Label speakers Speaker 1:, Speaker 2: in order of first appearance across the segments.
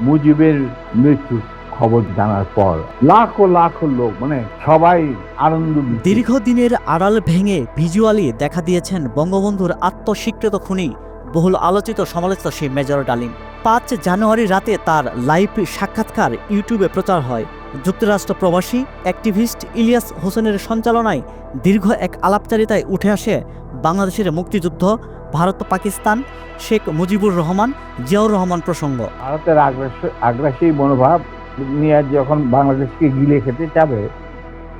Speaker 1: মুজিবের মৃত্যুর খবর জানার পর লাখো লাখো লোক মানে সবাই আনন্দ
Speaker 2: দীর্ঘদিনের আড়াল ভেঙে ভিজুয়ালি দেখা দিয়েছেন বঙ্গবন্ধুর আত্মস্বীকৃত খুনি, বহুল আলোচিত সমালোচিত সেই মেজর ডালিম। পাঁচ জানুয়ারি রাতে তার লাইভ সাক্ষাৎকার ইউটিউবে প্রচার হয়। যুক্তরাষ্ট্র প্রবাসী অ্যাক্টিভিস্ট ইলিয়াস হোসেনের সঞ্চালনায় দীর্ঘ এক আলাপচারিতায় উঠে আসে বাংলাদেশের মুক্তিযুদ্ধ ভারত পাকিস্তান শেখ মুজিবুর রহমান জিয়াউর রহমান প্রসঙ্গ।
Speaker 1: ভারতের আগ্রাসী মনোভাব নিয়ে যখন বাংলাদেশকে গিলে খেতে যাবে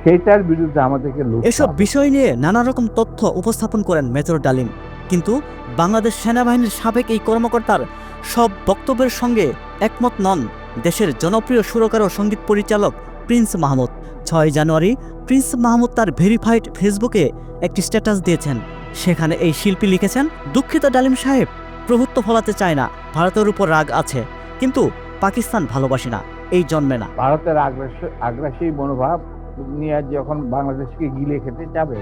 Speaker 1: সেইটার বিরুদ্ধে আমাদেরকে
Speaker 2: এসব বিষয় নিয়ে নানা রকম তথ্য উপস্থাপন করেন মেজর ডালিম। কিন্তু বাংলাদেশ সেনাবাহিনীর সাবেক এই কর্মকর্তার সব বক্তব্যের সঙ্গে একমত নন দেশের জনপ্রিয় সুরকার ও সংগীত পরিচালক প্রিন্স মাহমুদ। ছয় জানুয়ারি প্রিন্স মাহমুদ তার ভেরিফাইড ফেসবুকে একটি স্ট্যাটাস দিয়েছেন। সেখানে এই শিল্পী লিখেছেন দুঃখিত ডালিম সাহেব প্রভুত্ব ফলাতে চায় না ভারতের উপর রাগ আছে কিন্তু পাকিস্তান ভালোবাসে না এই জন্মে না।
Speaker 1: ভারতের আগ্রাসী মনোভাব নিয়ে যখন বাংলাদেশকে গিলে খেতে যাবে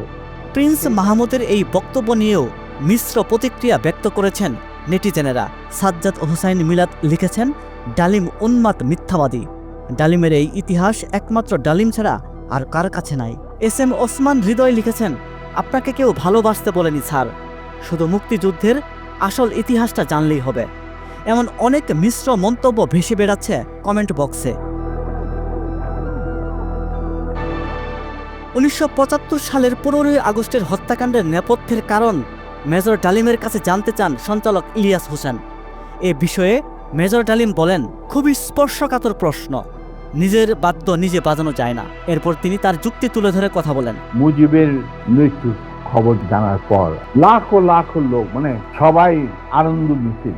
Speaker 2: প্রিন্স মাহমুদের এই বক্তব্য নিয়েও মিশ্র প্রতিক্রিয়া ব্যক্ত করেছেন নেটিজেনেরা। সাজ্জাদ হোসাইন মিলাদ লিখেছেন ডালিম উন্মাদ মিথ্যাবাদী। ডালিমের এই ইতিহাস একমাত্র ডালিম ছাড়া আর কার কাছে নাই। এস এম ওসমান হৃদয় লিখেছেন আপনাকে কেউ ভালোবাসতে বলেনি, স্যার। শুধু মুক্তিযুদ্ধের আসল ইতিহাসটা জানলেই হবে। এমন অনেক মিশ্র মন্তব্য ভেসে বেড়াচ্ছে কমেন্ট বক্সে। উনিশশো পঁচাত্তর সালের পনেরোই আগস্টের হত্যাকাণ্ডের নেপথ্যের কারণ মেজর ডালিমের কাছে জানতে চান সঞ্চালক ইলিয়াস হোসেন। এ বিষয়ে মেজর ডালিম বলেন, খুবই স্পর্শকাতর প্রশ্ন। নিজের বাদ্য নিজে বাজানো যায় না। এরপর তিনি তার যুক্তি তুলে ধরে কথা বলেন।
Speaker 1: মুজিবের মৃত্যুর খবর জানার পর লাখো লাখো লোক মানে সবাই আনন্দ মিছিল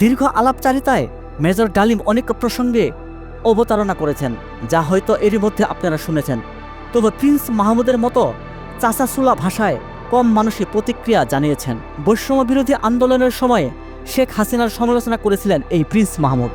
Speaker 2: দীর্ঘ আলাপচারিতায় মেজর ডালিম অনেক প্রসঙ্গে অবতারণা করেছেন যা হয়তো এরই মধ্যে আপনারা শুনেছেন। তবে প্রিন্স মাহমুদের মতো চাচাসুলা ভাষায় কম মানুষই প্রতিক্রিয়া জানিয়েছেন। বৈষম্য বিরোধী আন্দোলনের সময়ে শেখ হাসিনার সমালোচনা করেছিলেন এই প্রিন্স মাহমুদ।